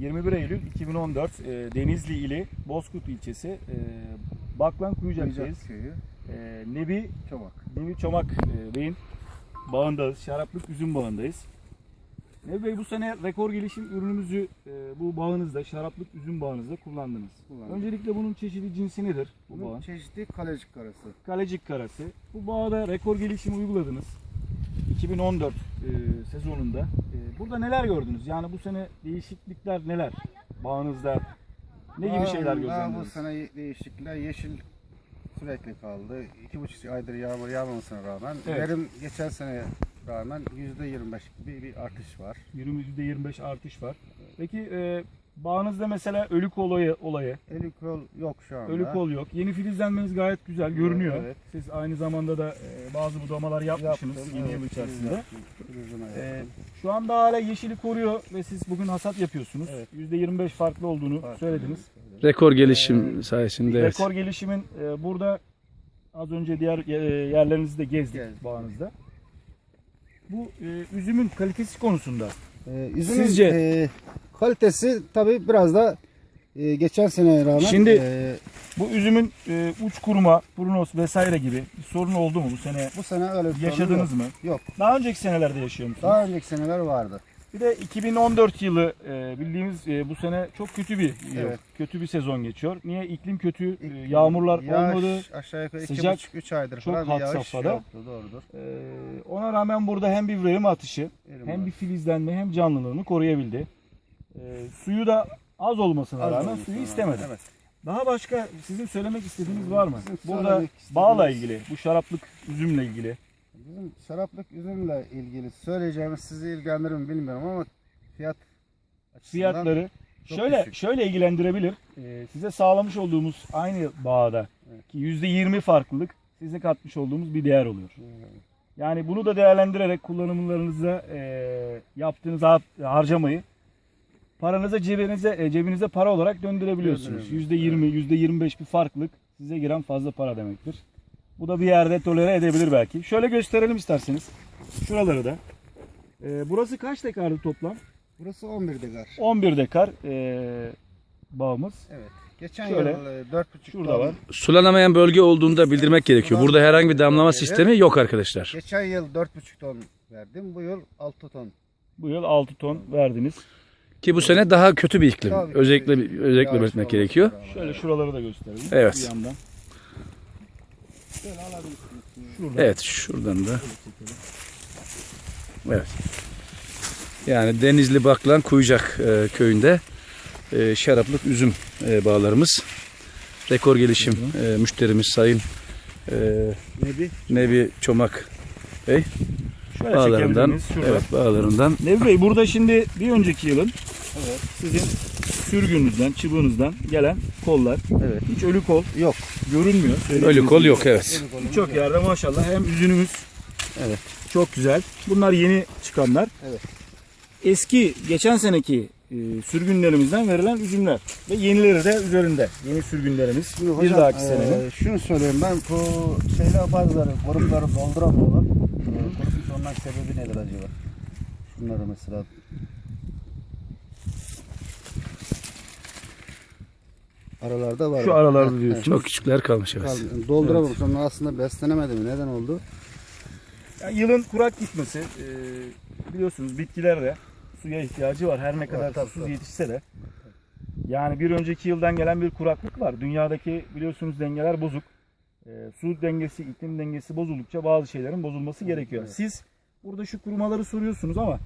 21 Eylül 2014 e, Denizli ili Bozkurt ilçesi e, Baklan Kuyucak'tayız. Köyü. E, Nebi, Çomak. Nebi Çomak e, Bey'in bağındayız. Şaraplık üzüm bağındayız. Nebi Bey bu sene rekor gelişim ürünümüzü e, bu bağınızda, şaraplık üzüm bağınızda kullandınız. Kullandık. Öncelikle bunun çeşidi cinsi nedir bu Bu bağın? çeşitli kalecik karası. Kalecik karası. Bu bağda rekor gelişimi uyguladınız. 2014 e, sezonunda. E, burada neler gördünüz? Yani bu sene değişiklikler neler? Bağınızda ne gibi şeyler Aa, Bu gözlemlediniz? sene değişiklikler yeşil sürekli kaldı. İki buçuk aydır yağmur yağmamasına rağmen Evet. verim geçen seneye rağmen yüzde yirmi beş gibi bir artış var. %25 artış var. Peki e, bağınızda mesela ölü olayı, olayı Elikol yok şu anda. ölü kol yok. Yeni filizlenmeniz gayet güzel görünüyor. Evet. Siz aynı zamanda da e, bazı budamalar yapmışsınız Yaptım, yeni evet, yıl içerisinde. yaptım. E, şu anda hala yeşili koruyor ve siz bugün hasat yapıyorsunuz. Evet. %25 farklı olduğunu Farklı. söylediniz. Rekor gelişim sayesinde evet. Rekor gelişimin e, burada az önce diğer e, yerlerinizi de gezdik Gezdik. bağınızda. Bu e, üzümün kalitesi konusunda Ee, üzümün Sizce- e, kalitesi tabii biraz da e, geçen seneye rağmen Şimdi- e, bu üzümün e, uç kuruma, prunos vesaire gibi bir sorun oldu mu bu sene? bu sene öyle bir sorun Yaşadınız yok. mı? Yok. Daha önceki senelerde yaşıyor musunuz? Daha önceki seneler vardı. Bir de 2014 yılı e, bildiğimiz e, bu sene çok kötü bir yıl. Evet. Kötü bir sezon geçiyor. Niye? İklim kötü, e, İlk- yağmurlar yağış olmadı. Aşağı yukarı sıcak, buçuk, üç aydır çok falan yağış safhada. yoktu. Doğrudur. E, ona rağmen burada hem bir verim atışı Elim hem var. bir filizlenme hem canlılığını koruyabildi. E, suyu da az olmasına Az rağmen olmasına suyu rağmen. istemedi. Evet. Daha başka sizin söylemek istediğiniz var mı? Bizim Burada bağla ilgili, bu şaraplık üzümle ilgili. Bizim şaraplık üzümle ilgili söyleyeceğimiz sizi ilgilendirir mi bilmiyorum ama fiyat Fiyatları şöyle düşük. şöyle ilgilendirebilir. Ee, size sağlamış olduğumuz aynı bağda Evet. ki %20 farklılık size katmış olduğumuz bir değer oluyor. e, Yani bunu da değerlendirerek kullanımlarınızda e, yaptığınız har- harcamayı paranıza cebinize e, cebinize para olarak döndürebiliyorsunuz. Döndürebiliyoruz. %20, %25 bir farklılık size giren fazla para demektir. Bu da bir yerde tolere edebilir belki. Şöyle gösterelim isterseniz. Şuraları da. E, burası kaç dekardı toplam? burası 11 dekar. 11 dekar e, bağımız. Evet. Geçen Şöyle, yıl e, 4,5 Şurada ton- var. Sulanamayan bölge olduğunda bildirmek gerekiyor. Burada herhangi bir damlama sistemi yok arkadaşlar. Geçen yıl 4,5 ton verdim. Bu yıl 6 ton. Bu yıl 6 ton verdiniz. Ki bu sene daha kötü bir iklim. Tabii, Özellikle özellikle Yağış belirtmek gerekiyor. Şöyle şuraları da gösterelim. Evet. Bir yandan. Şöyle alabilirsiniz. Şurada. Evet şuradan da. Evet. Yani Denizli Baklan Kuyucak e, köyünde e, şaraplık üzüm e, bağlarımız. Rekor gelişim e, müşterimiz Sayın e, Nebi. Nebi Çomak Bey Şöyle bağlarından evet bağlarından Nebi Bey burada şimdi bir önceki yılın sizin sürgününüzden, çubuğunuzdan gelen kollar. Evet. Hiç ölü kol Yok. görünmüyor. ölü kol yok evet. Birçok yerde maşallah hem üzünümüz Evet. çok güzel. Bunlar yeni çıkanlar. Evet. Eski geçen seneki e, sürgünlerimizden verilen üzümler ve yenileri de üzerinde. Yeni sürgünlerimiz. Şimdi bir hocam, dahaki e, senenin. şunu söyleyeyim ben bu şeyler bazıları grupları dolduramıyorlar. E, Kurumuş ondan sebebi nedir acaba? Şunları mesela aralarda var. Şu aralarda Evet, diyorsun. Çok küçükler kalmış evet. Kaldı. Dolduramamış. Onlar aslında beslenemedi mi? Neden oldu? Ya yılın kurak gitmesi e, biliyorsunuz bitkilerde suya ihtiyacı var. Her ne kadar tabii, susuz yetişse de. Yani bir önceki yıldan gelen bir kuraklık var. Dünyadaki biliyorsunuz dengeler bozuk. E, su dengesi, iklim dengesi bozuldukça bazı şeylerin bozulması gerekiyor. evet. Siz burada şu kurumaları soruyorsunuz ama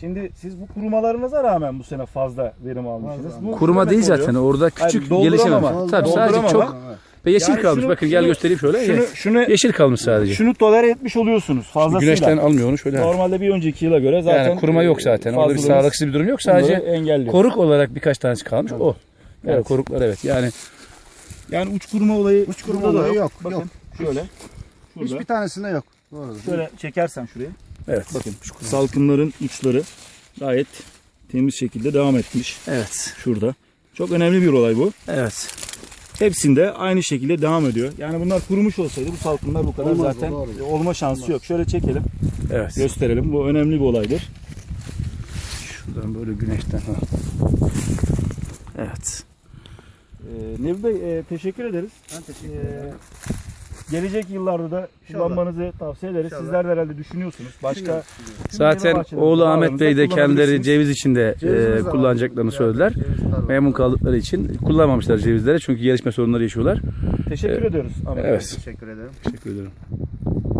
şimdi siz bu kurumalarınıza rağmen bu sene fazla verim almışsınız. Fazla. Bu Kuruma değil oluyor. zaten orada küçük dolduramama. gelişim var. Tabii sadece çok ve yeşil Yani kalmış. şunu- Bakın gel göstereyim şöyle. Şunu, şunu, Yeşil kalmış sadece. şunu tolere etmiş oluyorsunuz fazlasıyla. Güneşten almıyor onu şöyle. Normalde bir önceki yıla göre zaten yani kuruma yok zaten. Orada bir sağlıksız bir durum yok. Sadece engelliyor. koruk olarak birkaç tanesi kalmış. O. Yani Evet. koruklar evet. Yani Yani uç kuruma olayı Uç da olayı yok, Bakın yok. şöyle. Şurada. Hiçbir tanesinde yok. Doğru. Şöyle çekersen şuraya. Evet. Bakın salkımların uçları gayet temiz şekilde devam etmiş. Evet. Şurada. Çok önemli bir olay bu. Evet. Hepsinde aynı şekilde devam ediyor. Yani bunlar kurumuş olsaydı bu salkımlar bu kadar Olmaz, zaten doğru. olma şansı yok. Şöyle çekelim, Evet. gösterelim. Bu önemli bir olaydır. Şuradan böyle güneşten. Ha. Evet. Ee, Nebi Bey e, teşekkür ederiz. Ben teşekkür Ee, ederim. Gelecek yıllarda da kullanmanızı tavsiye ederiz. İnşallah. Sizler de herhalde düşünüyorsunuz. Başka Zaten oğlu Ahmet Bey de kendileri ceviz içinde Cevizimiz de var. kullanacaklarını söylediler. ceviz tarlası. Memnun kaldıkları için kullanmamışlar cevizlere çünkü gelişme sorunları yaşıyorlar. Teşekkür Evet. ediyoruz Ahmet Bey. Evet. Teşekkür ederim. Teşekkür ederim.